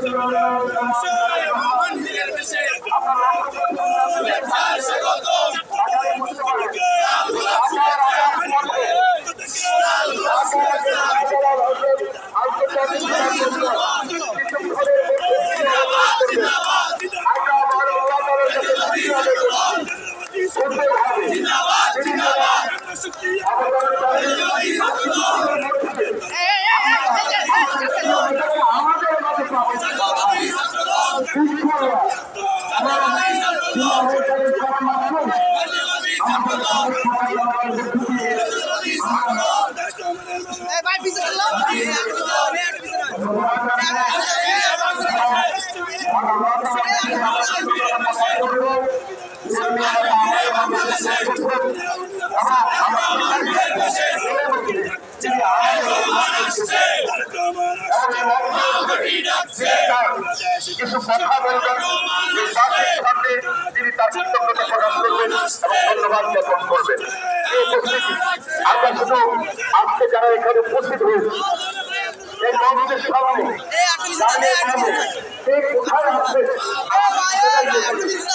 Shalom. Shalom. ভাই পিছনে লো কিছু কথা বলবেন সাথে তিনি তার কৃতজ্ঞতা প্রকাশ করবেন এবং ধন্যবাদ জ্ঞাপন করবেন। এই উপস্থিতি আমরা শুধু আজকে যারা এখানে উপস্থিত হয়েছি এই মঞ্চের সামনে কোথায় এটা